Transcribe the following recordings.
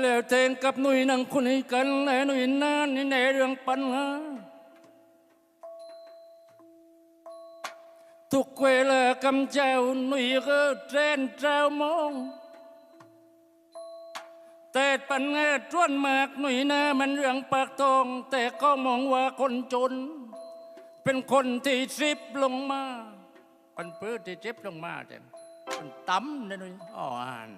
แล้วเทงกับหนุ่ยนังคนนี้กันและหนุ่ยนานในเรื่องปัญหาทุกเวลากำเจ้าหนุ่ยก็เทรนเจ้ามองแต่ปัญหาทวนมากหนุ่ยนามันเรื่องปากทอง แต่ก็มองว่าคนจน เป็นคนที่ซิบลงมาคนเพื่อที่ซิบลงมาแต่มันต่ำนะหนุ่ยอ่อน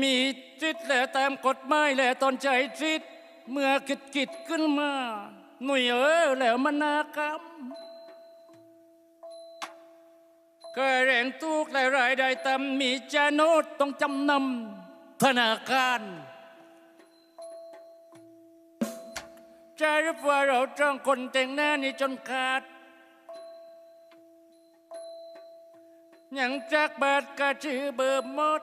มีจิตและตามกฎหมายและตอนใจจิต เมื่อคิดกิดขึ้นมา หนุ่ยเออแล้วมันนากรรมก็แรงทุกข์และรายได้ต่ำมีจานดต้องจำนำธนาคารจะรู้ว่าเราจ้องคนแต่งหน้านี่จนขาดยังจากบาทกระชื่อเบอร์มด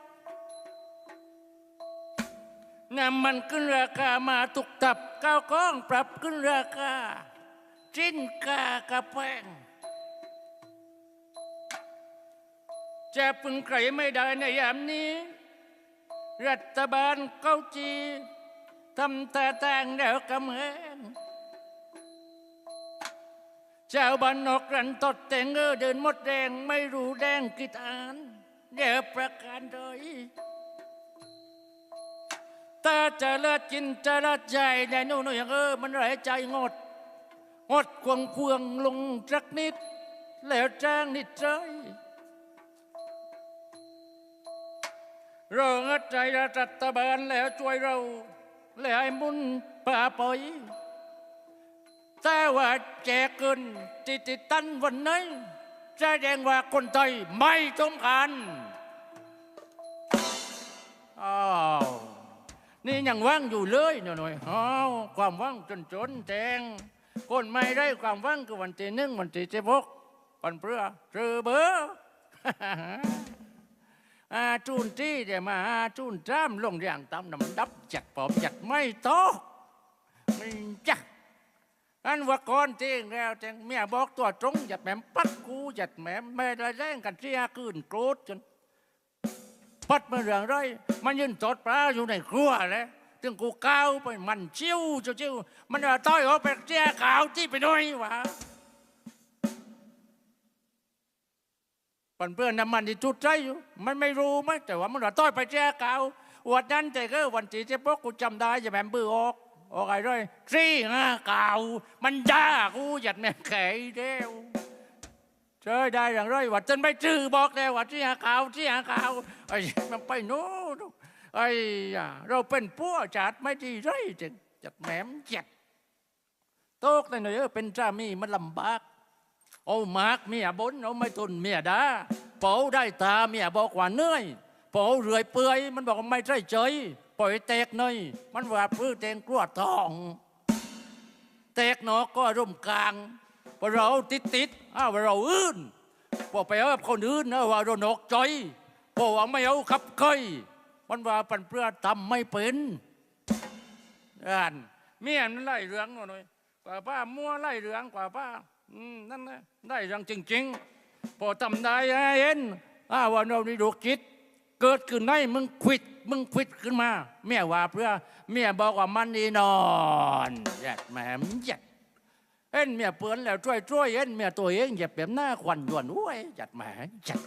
น้ำมันขึ้นราคามาตุกตับข้าวกล้องปรับขึ้นราคาจิ้นกากระแพงจะพึงใครไม่ได้ในยามนี้ รัฐบาลเก้าจีทำต่แต่างแล้วกำแหงชาวบ้านนอกรันตดแต่งเออเดินมดแดงไม่รู้แดงกิดอ่านเดี๋ยวประการโดย ตาจะเลิศกินจะเลิศใจในนู่นอย่างเออมันไหลใจงด งดควงควงลงจักนิด แล้วจ้างนิดใจเรางัดใจรัฐบาลแล้วช่วยเราแล้วให้มุนป่าปล่อยแต่ว่าแจกเกินติดติดตันวันไหนแสดงว่าคนไทยไม่ต้องการอ้า นี่ยังว่างอยู่เลยหน่อยๆอ้าวความว่างจนจนแจงคนไม่ได้ความว่างคือวันที่หนึ่งวันที่สิบหกวันเพื่อเจอเบอร์อาจูนที่เดี๋ยวมาอาจูนจ้ามลงอย่างตามน้ำดับจัดปอบจัดไม่โตกไม่จักอันว่าก่อนที่แล้วแจงเมียบอกตัวตรงหยัดแหมมปัดกูหยัดแหมไม่ได้แรงกันเสียคืนโกรธจน ปัดมาเรื่องไร มันยืนตอดปลาอยู่ในครัวเลยถึงกูก้าวไปมันชิวเชิวมันเอาต้อยเอาไปเจ้าขาวที่ไปหน่อยวะปันเพื่อนน้ำมันที่จุดใจอยู่ มันไม่รู้ไหมแต่ว่ามันเอาต้อยไปเจ้าขาววันนั้นแต่ก็วันที่เจ๊ปกกูจำได้จะแม่มเบื่อออกออกอะไรด้วยซี่งาขาวมันด่ากูหยัดแม่แขยเดียว เจอได้อย่างไรว่าจนไม่จื้อบอกแล้วว่าที่หาข่าวที่หาข่าวไอ้มันไปโน่นไอ้ยาเราเป็นพวกจัดไม่ดีไรจังจัดแหมมจัดโต๊กในหน่อยเออเป็นสามีมันลำบากเอามากเมียบนเอาไม่ทนเมียดาเป๋าได้ตาเมียบอกว่าเหนื่อยเป๋าเรื่อยเปื่อยมันบอกว่าไม่ใช่เฉยปล่อยแตกหน่อยมันว่าพื้นแตงกลัวทองแตกหนอก็ร่มกลาง พอเราติดติดอ้าวเราอื่นพอไปเอากับคนอื่นนะว่าเราหนกใจพอกว่าไม่เอาขับเคยมันว่าปันเพื่อทำไม่เป็นอ่านเมียมันไล่เรื่องหน่อยกว่าป้ามัวไล่เรื่องกว่าป้าอืมนั่นนะได้เรื่องจริง ๆ พอทำได้เห็นอ้าวว่าเรานี่ดูคิดเกิดขึ้นได้มึงควิดมึงควิดขึ้นมาเมียว่าเพื่อเมียบอกว่ามันนี่นอนแยดแหมมแยด เอ็นเมียเปือนแล้วช่วยช่วยเอ็นเมียตัวเองอย่าเปียนหน้าควันยวนอ้วยจัดแหมจัด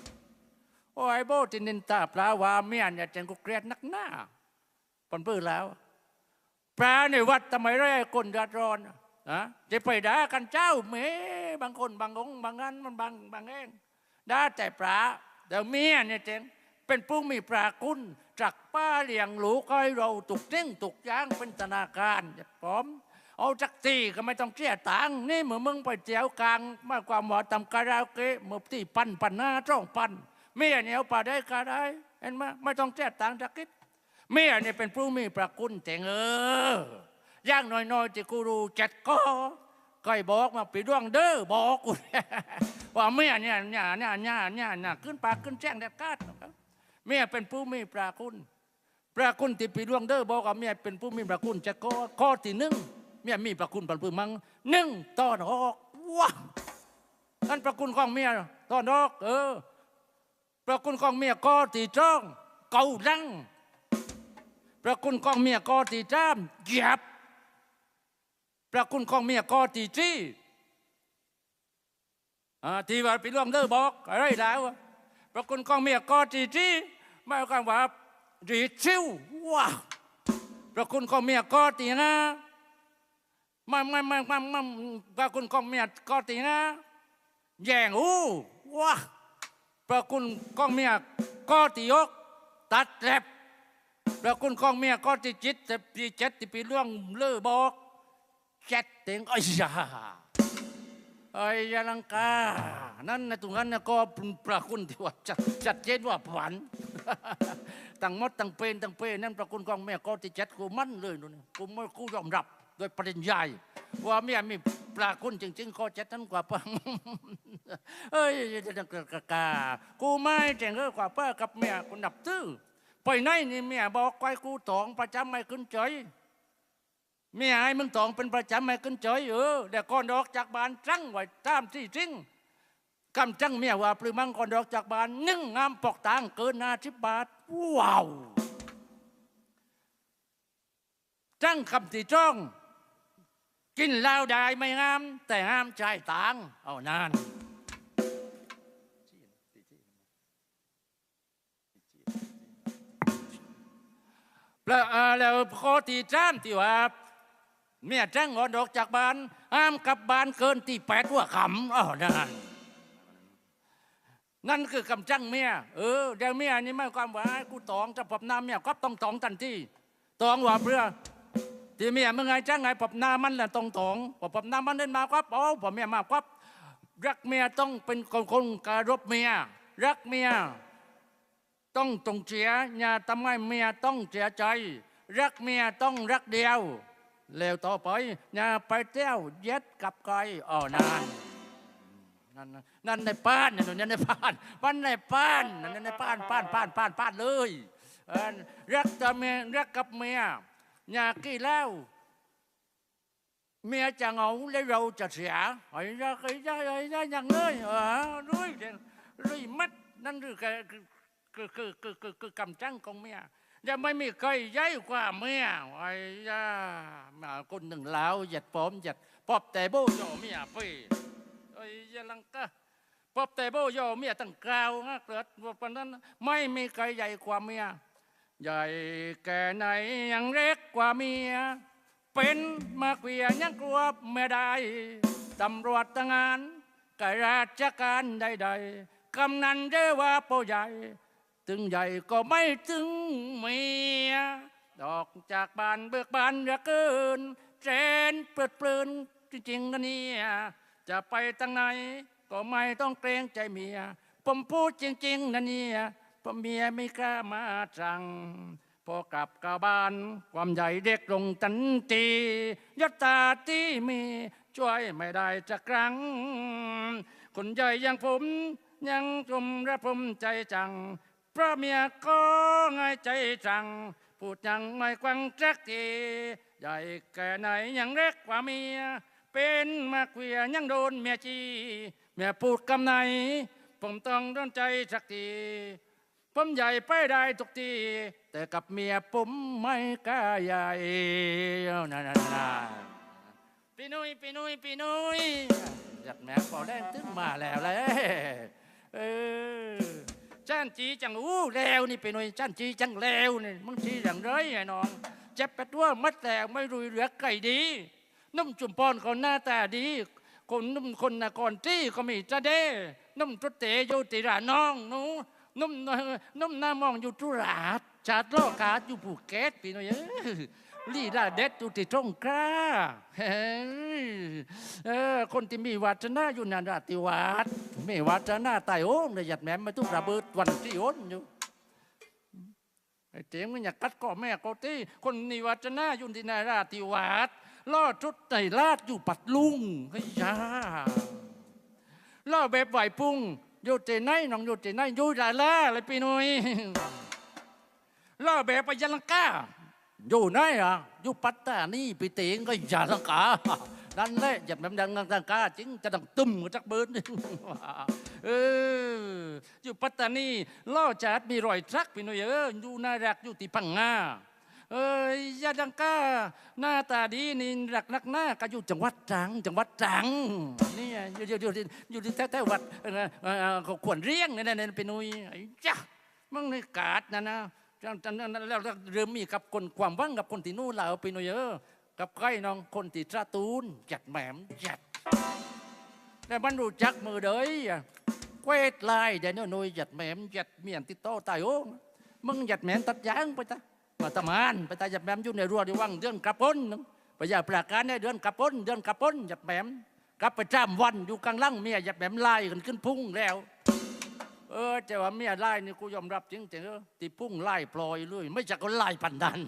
โอ้ยโบตินินตาปลาว่าเมียเนี่ยเจงกูเกลียดนักหน้าปนปื้อแล้วปลาในวัดทำไมได้คนเดือดร้อนอะจะไปด่ากันเจ้าเมบางคนบางองค์บางงานมันบางบางเองด่าแต่ปลาแต่เมียเนี่ยเจงเป็นผู้มีปลาคุณจากป้าเลี้ยงหลูกให้เราตุกเต้งตุกย่างเป็นธนาคารอย่าพร้อม เอาจักตีก็ไม่ต้องเสียตังค์นี่เมื่อมึงไปเจียวกลางมากกว่าหมอทำคาราโอเกะมือที่ปันปั้นหน้าจ้องปันเมียเนี่ยเอาไปได้ก็ได้เห็นไหมไม่ต้องเสียตังค์จักกิดเมียเนี่ยเป็นผู้มีประคุณแต่งเออย่างน้อยๆที่กูรู้จัดก็ใครบอกมาปีดวงเด้อบอกกูว่าเมียเนี่ยเนี่ยเนี่ยเนี่ยเนี่ยเนี่ยขึ้นปากขึ้นแจ้งแดดกาดเมียเป็นผู้มีพระคุณพระคุณที่ปีดวงเด้อบอกว่าเมียเป็นผู้มีพระคุณจะข้อข้อที่หนึ่ง เมียมีพระคุณปันปืมังหนึ่งตอนออกว้านั่นพระคุณของเมียตอนออก เออพระคุณของเมียก็ตีจ้องเกาลังพระคุณของเมียก็ตีจ้ามหยียบพระคุณของเมียก็ตีจี้อ่าทีว่าพี่ล่วงเด้อบอกอะไรแล้วอะพระคุณของเมียก็ตีจี้หมายความว่าดีชิวว้าพระคุณของเมียก็ตีนะ ไม่ไม่ไม่ไม่ไม่พระคุณของเมียก็ตีนะแย่งอู้ว้าพระคุณของเมียก็ตียก ตัดแลบพระคุณของเมียก็ตีจิตแต่ปีเจ็ดที่ปีเรื่องเลื่อบอกเจ็ดเต็งไอ้ยาไอ้ยาลังกา นั่นในะตรงนั้นนะก็เป็นพระคุณที่ว่าจัดจัดเจนว่าผันตั้งมดตั้งเป็นตั้งเป็นนั่นพระคุณของเมียก็ตีเจ็ดกูมั่นเลยนู่นกูไม่กูยอมรับ โดยปริญญาว่าเมียมีพระคุณจริงๆก็จ็ดนั้นกว่าปังเอ้ยจะกะกากูไม่แจงเออกว่าป้ากับเมียกูนับตื้อไปไหนนี่เมียบอกไว้กูตองประจำไม่ขึ้นเฉยเมียให้มึงตองเป็นประจำไม่ขึ้นเฉยเออเดี๋ยวก่อนออกจากบ้านจังไว้ตามที่จริงกำจังเมียว่าปลือมังก่อนออกจากบ้านนึ่งงามปอกตางเกินห้าสิบบาทว้าวจังคำที่จ้อง กินเหล้าได้ไม่งาม แต่ห้ามใจายตังค์เอานานแล้วอ่าแล้วข้อที่สามที่ว่าเมียจ้างงอนออกจากบ้านห้ามกลับบ้านเกินที่แปดว่าขำอ๋อนั่นนั่นคือกำจังเมียเออเดี๋ยวเมียนี่ไม่ความว่ากูตองจะปับน้าเมียก็ต้องตองทันทีตองว่าเพื่อ ที่เมียเมึงไงจ้างไงปรับหน้ามันแหละตองตองพอปรับหน้ามันเดินมาครับโอ้พอเมียมาครับรักเมียต้องเป็นคนคนการบเมีย รักเมีย ต้องตรงเสียอย่าทำให้เมียต้องเสียใจ รักเมียต้องรักเดียวแล้วต่อไปอย่าไปเที่ยวเย็ดกับใครอ๋อนานนั่นนั่นในป้านนั่นนั่นในป้านป้านในป้านนั่นในป้านป้านป้านป้านป้านเลยรักกับเมียรักกับเมีย อย่ากี่แล้วเมียจะเหงาแล้วเราจะเสียไอ้ยาไอ้ยาไอ้ยาอย่างเลยเออรุยรุยมัดนั่นคือคือคือคือคือคือกำจังของเมียยังไม่มีใครใหญ่กว่าเมียไอ้ยามาคนหนึ่งแล้วหยัดปอมหยัดปอบแต่โบโยเมียไปไอ้ยาลังกะปอบแต่โบโยเมียตั้งกราวนะเกิดวันนั้นไม่มีใครใหญ่กว่าเมีย ใหญ่แก่ไหนยังเล็กกว่าเมีย เป็นมาเกวียยังกลัวไม่ได้ตำรวจทหารข้าราชการใดๆกำนันเรียกว่าผู้ใหญ่ ถึงใหญ่ก็ไม่ถึงเมีย ดอกจากบานเบิกบานเหลือเกินเจนเปิดเพลินจริงๆนะเนี่ยจะไปทางไหนก็ไม่ต้องเกรงใจเมีย ผมพูดจริง ๆนะเนี่ย พราะเมียไม่กล้ามาจัง พอกลับกลับบ้าน ความใหญ่เด็กลงทันทียศตาที่มีช่วยไม่ได้จะครั้ง คนใหญ่อยังผมยังชมและผมใจจัง เพราะเมียก็ง่ายใจจัง พูดยังไม่ควังจักทีใหญ่แก่ไหนยังเล็กกว่าเมีย เป็นมาเกวียยังโดนเมียจีเมียพูดคำไหน ผมต้องโดนใจสักที ผมใหญ่ไปได้ทุกทีแต่กับเมียผมไม่กล้าใหญ่นั่นๆพี่นุ้ยพี่นุ้ยพี่นุ้ยอยากแม่ปอแดงตึ้งมาแล้วเลยเออจ้านจีจังอู้แล้วนี่พี่นุ้ยจ้านจีจังแล้วนี่มึงจีอย่างไรไอ้น้องเจ็บไปตัวมัดแต่ไม่รุยเหลือไก่ดีนุ่มจุ่มปอนเขาหน้าตาดี คนนุ่มคนนครที่ก็มีจะเด้นุ่มจุดเตะอยู่ติราน้องหนู นุ่มนุ่มหน้ามองอยู่ทุราชชาติโลกาดอยู่ภูเก็ตพี่น้อยลีลาเด็ดอยู่ที่ตรงกล้าเออคนที่มีวาจนาอยู่นันราติวาสไม่วาจนาตายโอ้งเลยหยัดแหม่มาทุกระเบิดวันที่โอนอยู่ไอ้เจ๋งมันอยากกัดก่อแม่ก็ตีคนนิวัจนาอยู่ที่นาราธิวาสล่อจุดไตลาดอยู่ปัดลุงเฮ้ยยาล่อแบบไหวปุ้ง อยู่เจไหนน้องอยู่เจไหนอยู่ดาล่าเลยพี่นุ่ยล่อแบบไปยะลังกาอยู่ไหนอะอยู่ปัตตานีปีเตงก็ยะลังกานั่นแหละอย่าแบบดังลังกาจริงจะดังตึมกับจักเบิร์นเอออยู่ปัตตานีล่อจัดมีรอยทรักพี่นุ่ยเอออยู่น่ารักอยู่ที่พังงา เอ้ยยาดังก้า หน้าตาดีนี่รักนักหน้าก็อยู่จังหวัดตรัง จังหวัดตรังนี่ไงอยู่อยู่อยู่อยู่ที่แถวๆวัดเออเออเออขวนเรียงนี่นนี่นพี่หนุ่ยไอ้จ้ะมึงในกาดนะนะจังจังแล้วเริ่มมีกับคนความว่างกับคนที่นู่นแล้วพี่หนุ่ยเออกับใครน้องคนที่ตราตูนจัดแหมมจัดแต่มันรู้จักมือเดยเวทลายเดี๋ยวนี้หนุยหยัดแหมมหยัดเมียนติดโตตายโอ้งมึงหยัดแหมมตัดยางไปตา มาตะมานไปตาหยัดแหมมอยู่ในรั้วดีวังเดือนกระปนนึงไปอย่าประกาศในเดือนกระปนเดือนกระปนหยัดแหมมกลับไปจ้ำวันอยู่กลางล่างเมียหยัดแหมมไล่กันขึ้นพุ่งแล้ว เออแต่ว่าเมียไล่นี่กูยอมรับจริงแต่เออตีพุ่งไล่ปลอยเลยไม่ใช่ก็ไล่ปันดัน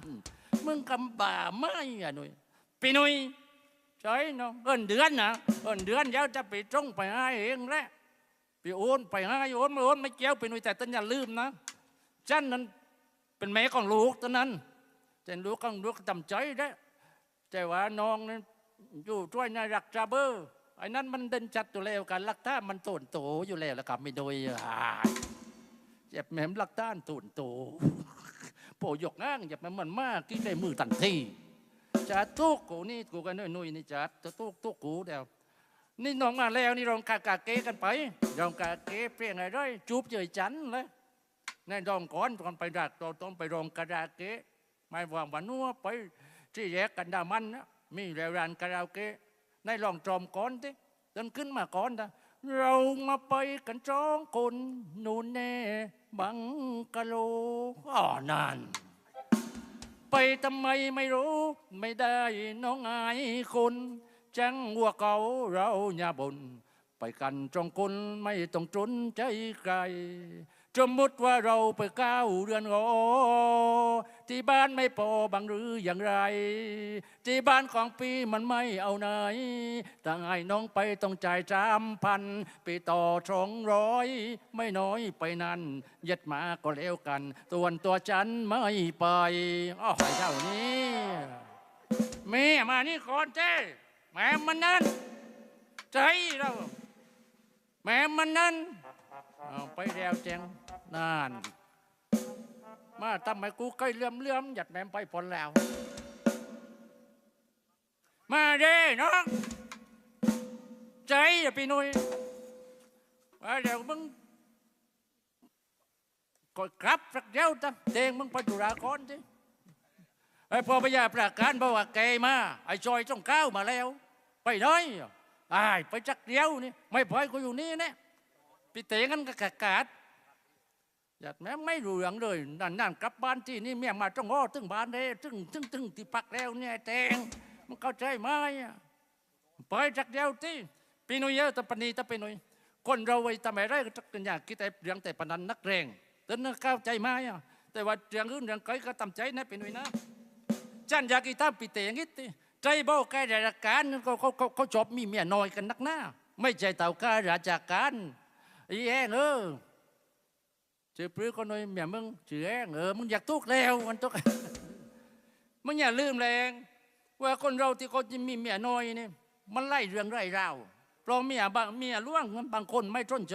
มึงกำบ่าไม่อะหนุ่ยปีหนุ่ยใช่เนาะเอินเดือนนะเอินเดือนเดี๋ยวจะไปจงไปให้เองแหละไปโอนไปให้โอนไม่โอนไม่เกี่ยวไปหน่ยแต่ต้นอย่าลืมนะจันนั้น เป็นแม่ของลูกตอนนั้น แต่ลูกของลูกจำใจได้แต่ว่าน้องนั้นอยู่ช่วยนายรักจาเบอร์ไอ้นั้นมันเดินจัดอยู่แล้วกันลักท่ามันโตนโตอยู่แล้วแล้วกับไม่โดยเจ็บแหมลักท่านโตนโตโปยกอ้างเจ็บแหมมันมากกี่ได้มือตันทีจัดทุกกูนี่กูกันนุ่ยๆนี่จัดจะทุกทุกกูเดียวนี่น้องมาแล้วนี่รองกากาเกกันไปรองกาเกเปลี่ยนอะไรจูบเจยจันเลย ในดองก่อนตอนไปดักตอนต้องไปรองการาเกะไม่ว่างวันนัวไปที่แยกกันดามันนะมีแล้วร้านคาราโอเกะในลองจอมก่อนที่จนขึ้นมาก่อนนะเรามาไปกันจ้องคนนูนแน่บังกะโลอ๋อนั่นไปทำไมไม่รู้ไม่ได้น้องอายคนจังหัวเก่าเราอย่าบนไปกันจองคนไม่ต้องจนใจใคร สมมติว่าเราไปก้าวเรือนหอที่บ้านไม่พอบางหรืออย่างไร ที่บ้านของปีมันไม่เอาไหนถ้าไอ้น้องไปต้องจ่ายสามพันไปต่อสองร้อยไม่น้อยไปนั้นยัดมาก็แล้วกันตัวนตัวฉันไม่ไปอ้าวไปเท่านี้แม่มานี่ก่อนเจ้แม่มันนั่นใจเราแม่มันนั่นไปแล้วแจง นานมาทำไมกูใกล้เลื่อมเลื่อมหยัดแมมไปผลแล้ว มาเด้น้องใจอย่าพี่หนุยมาเดี๋ยวมึงกดครับสักเดียวจ้ะเตงมึงไปจุฬาก่อนสิไอ้พอพยาประกาศบอกว่าแกมาไอ้จอยต้องก้าวมาแล้ว ไปน้อยไอ้ไปจักเดียวนี่ไม่พอยกูอยู่นี่แน่พี่เต๋งันก็กะกาด อยากแม่ไม่รู้เรื่องเลยนั่นนั่นกลับบ้านที่นี่เมียมาจ้องอ้อตึงบ้านเด้ตึงตึงตึงที่พักแล้วเนี่ยแตงมันเข้าใจไหมอะไปจากเดียวที่ปีนุยเยอะต่ปนีต่ปีนุยคนเราไว้ทำไมไรก็จักกันอยากคิดแต่เรื่องแต่ปนันนักแรงแต่นั่นเข้าใจไหมอะแต่ว่าเรื่องอื่นเรื่องไกลก็ทำใจนะปีนุยนะจันอยากกีตามปีเต๋อย่างนี้ติใจเบ้าแกราชการเขาเขาเขาเขาจบมีเมียน้อยกันนักหน้า ไม่ใช่เต่าข้าราชการอีแองเออ จอปลื้อคนน้อยเมียมึงเจือแองเออมึงอยากทุกข์แล้วมันทุกข์มึงอย่าลืมแรงว่าคนเราที่เขาจะมีเมียน้อยนี่มันไล่เรื่องไล่ราวเพราะเมียบางเมียล่วงบางคนไม่ทนใจ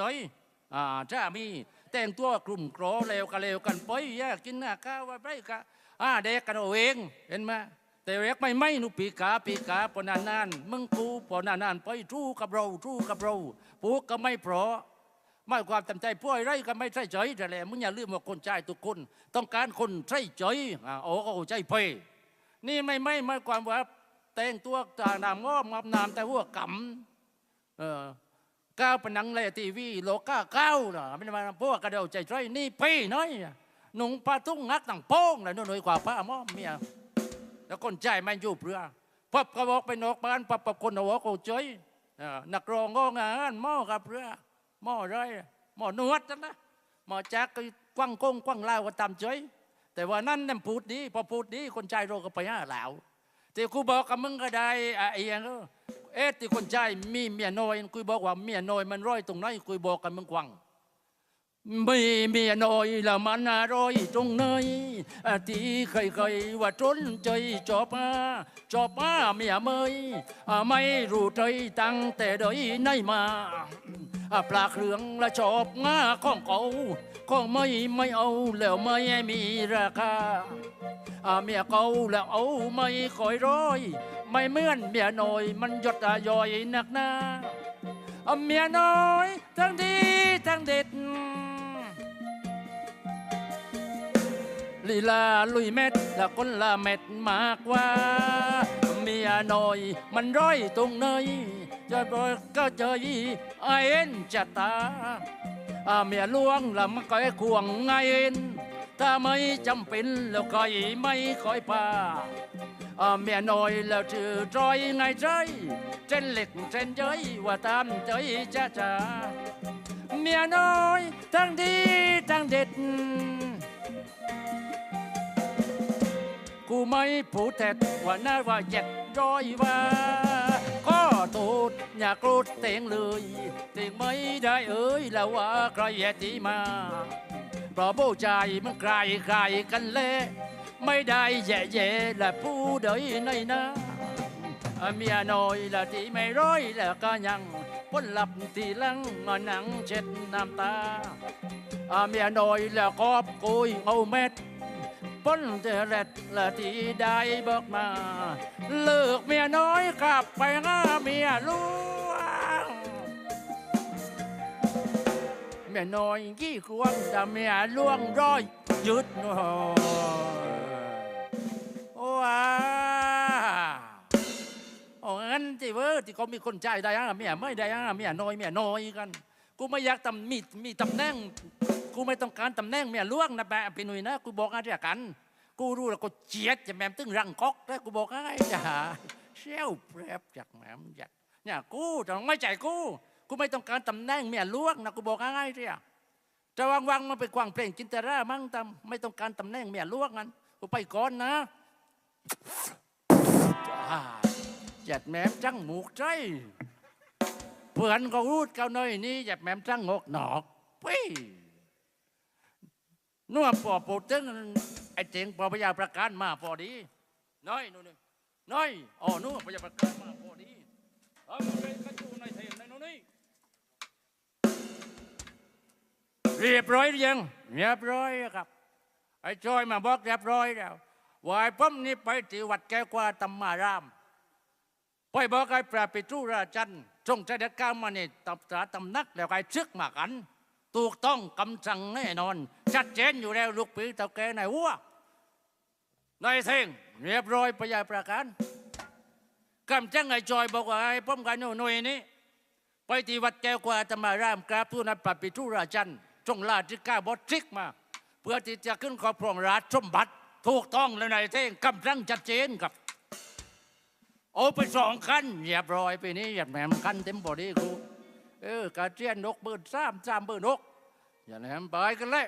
อ่าถ้ามีแต่งตัวกลุ่มโกรเลวกันเลวกันไปแยกกินหน้าข้าวว่าไปกะอ่าเด็กกันเอาเองเห็นไหมแต่เรียกไม่ไม่หนุปีกาปีกาปนานานมึงกูปนานานๆไปทู้กับเราทู้กับเราปูก็ไม่เพราะ ไม่ความตั้งใจพวกไรก็ไม่ใช่ใจแต่แหละมึงอย่าลืมว่าคนใจทุกคน ต้องการคนใช่ใจอ่าโอ้โอ้ใจเพยนี่ไม่ไม่ไม่ความว่าแต่งตัวตานามง้อมงามนามแต่หัวกำเออก้าวปนังเลยทีวีโลก้าก้าวนะไม่ได้มาพวกกระเดาใจใจนี่พี่น้อยหนุ่งผ้าทุ่งงักต่างโป้งน่ะนู่นหน่อยกว่าผ้าหม้อมเมียแล้วคนใจมันอยู่เปลือพับกระบอกไปนอกบ้านพับกับคนหัวโกใจเออนักรองงองานหม้อกับเปลือ หม้อไรหม้อนวดนั่นะหม้อจักก็กว้างกงกว้างลาวก็ตามเฉยแต่ว่านั่นนั่นพูดดีพอพูดดีคนใจเรก็ไปห้าแล้วที่กูบอกกับมึงก็ได้อะไอ้ยังเอ๊ะที่คนใจมีเมียน้อยกูบอกว่าเมียน้อยมันร้อยตรงไหนกูบอกกับมึงกวังไม่เมียน้อยละมันอร่อยตรงไหนที่เคยเคยๆว่าจนใจจอบมาจอบมาเมียเมยไม่รู้ใจตั้งแต่เดยในมา ปลาเครื่องละชอบงาของเขาของไม่ไม่เอาแล้วไม่มีราคาอาเมียเก่าแล้วเอาไม่คอยร้อย ไม่เหมือนเมียน้อยมันหยดอย่อยหนักหนาอาเมียน้อยทั้งดีทั้งเด็ดลีลาลุยเม็ดละคนละเม็ดมากกว่า เมียน้อยมันร้อยตรงเนย จะบอกก็เจอไอเอ็นจะตาอาเมียหลวงละมันก็ไอควงไงเอ็นถ้าไม่จำเป็นแล้วก็ไม่คอยพาอาเมียน้อยแล้วชื่อจอยไงใจเจนเหล็กเจนเย้ยว่าตามใจจ้าจ้าเมียน้อยทั้งดีทั้งเด็ด กูไม่ผูดแทดว่าน่าว่าเจ็ดร้อยว่า ก็โทษอย่ากรธเตงเลยเตงไม่ได้เอ่ยแล้วว่าใครที่มาเพราะผู้ชายมันใครใครกันเละไม่ได้แย่แย่ๆและผู้ใดในนะเมียน้อยละที่ไม่ร้อยแล้วก็ยังพ้นหลับที่หลังมาหนังเช็ดน้ำตาอาเมียน้อยแล้วกอบกุยเอาเม็ด พ้นเจเร็ดละที่ได้บอกมา เลิกเมียน้อยกลับไปหาเมียลวงเมียน้อยกี่ควงแต่เมียหลวงร้อยยุดโอ้โอ้ว้าโอ้งั้นที่เว้อที่เขามีคนใจได้ฮะเมียไม่ได้ฮะเมียน้อยเมียน้อยกัน กูไม่อยากตำมีมีตำแหน่ง กูไม่ต้องการตำแหน่งเมียหลวงนะแปะพี่หนุ่ยนะกูบอกอะไรกัน กูรู้แล้วกูเจียดจะแม่มตึงรังก๊อกแล้วกูบอกอะไรจ้าเชี่ยวแปรบจากแม่มจากเนี่ยกูจะไม่ใจกูกูไม่ต้องการตำแหน่งเมียหลวงนะกูบอกอะไรเสียจะวางวางมันไปกวางเพลงจินตรามั่งตำไม่ต้องการตำแหน่งเมียหลวงนั้นกูไปก่อนนะจัดแม่มจังหมูกใจเพื่อนก็รูดเก้าน้อยนี่จัดแม่มจังงกหนอกปี้ นัวปอปูตึงไอเจ๋งปอพยาประการมาพอดี น้อยนู่นนี่น้อยอ๋อนู่นพยาประการมาพอดีเอามาเป็นกระจูในเทมในนู่นนี่เรียบร้อยหรือยังเรียบร้อยครับ ไอ้จอยมาบอกเรียบร้อยแล้ววายป้มนี่ไปที่วัดแก้วกว่าตำมารามไปบอกไอ้พระปิตุราจันทร์จเด็จก้าวมาในตำตราตำนักแล้วไอ้ชึกมากัน ถูกต้องคำสั่งแน่นอน ชัดเจนอยู่แล้วลูกปีเต่าแกในหัวนายเท่งเรียบร้อยประยายประการคำจังไอ้จอยบอกว่าไอ้ป้อมกันหน่วยนี้ไปที่วัดแก้วกว่าธรรมารามกราบทูลนัดปรับปิทุราจันจงลาธิก้าบอทริกมา เพื่อที่จะขึ้นครอบครองราชสมบัติถูกต้องแล้วนายเท่งคำสั่งชัดเจนครับโอ้ไปสองคันเรียบร้อยไปนี้หยัดแหมมคันเต็มบอดี้กู เออกรเจียนนกเบิดสามสามเบิดนกอย่าแหนมไปกันเลย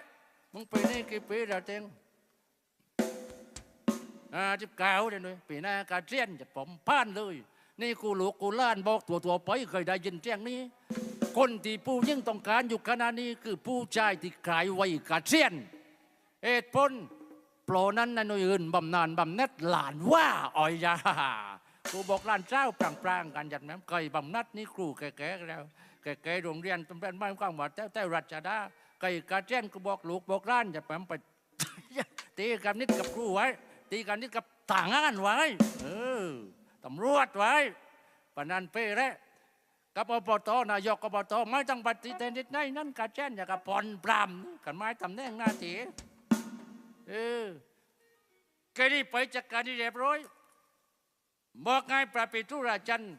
มึงปีนี้กี่ปีแล้วเต็งอ่าจิบเก้าเดี๋ยวนี้ปีหน้ากรเจียนจะผมผ่านเลย นี่กูหลูกกูล้านบอกตัวตัวไปเคยได้ยินเสียงนี้ คนที่ผู้ยิ่งต้องการอยู่ขณะนี้คือผู้ชายที่ขายไว้กรเจียนเหตุผลโปรนั้นนะหน่วยอื่นบำนาญบำเน็ตหลานว่าอ่อยยากูบอกหลานเจ้าปรางๆกันจัดแม่มเคยบำนัดนี่ครูแก่ๆแล้ว แก่ๆโรงเรียนตำเป็นบ้านความว่าแต่แต่รัชดาไก่กาเจนก็บอกลูกบอกร้านจะแปไปตีกันนิดกับครูไว้ ตีกันนิดกับต่างงานไว้เออตำรวจไว้ปนันเป้แล้วกับอบตนายกอบตไม่ต้องปฏิเสธนิดไหนนั่นกาเจนอย่ากับผ่อนปรามกันไม้ตำแหน่งหน้าที่เออแกนี่ไปจัดการที่เรียบร้อยบอกไงพระปิทุราจันทร์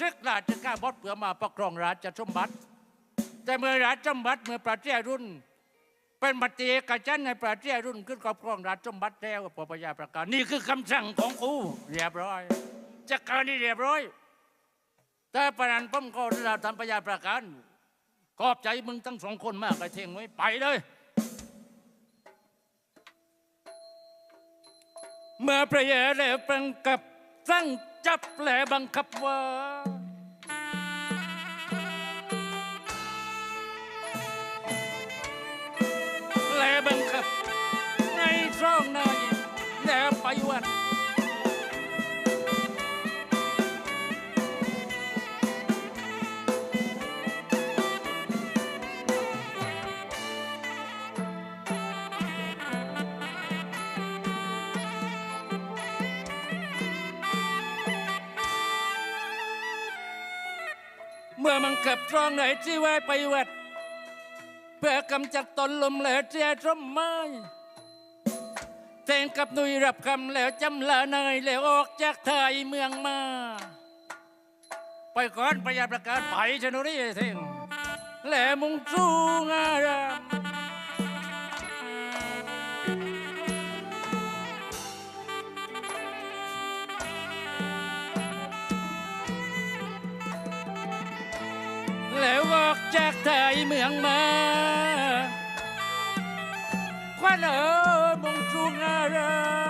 ทึกราชกาบดเพื่อมาปกครองราชสมบัติ แต่เมื่อราชสมบัติเมื่อประเทศรุ่น เป็นบัติเอกชันในประเทศรุ่นขึ้นครอบครองราชสมบัติแล้วปปยาประกาศนี่คือคำสั่งของกูเรียบร้อยจัการนี่เรียบร้อย แต่ปนันป้อมก็เราทำปยาประกาศขอบใจมึงทั้งสองคนมากไอ้เทงไว้ไปเลยเมื่อพระเยาแล้วประกับสั่ง จับแลบังคับว่าแลบังคับ ในช่องนายแล้วไปวัน ขับตรองไหนที่ไว้ไปวัด เพื่อกำจัดตนลมเหลวเจียร่มไม้แทงกับนุยรับคำแล้วจำละเนยแล้วออกจากไทยเมืองมา ไปก่อนประหยัดประกาศไปชนุรีเท่งแล้วมุงสู้งาราม จากไทยเมืองมาควันเออมงจูงอารา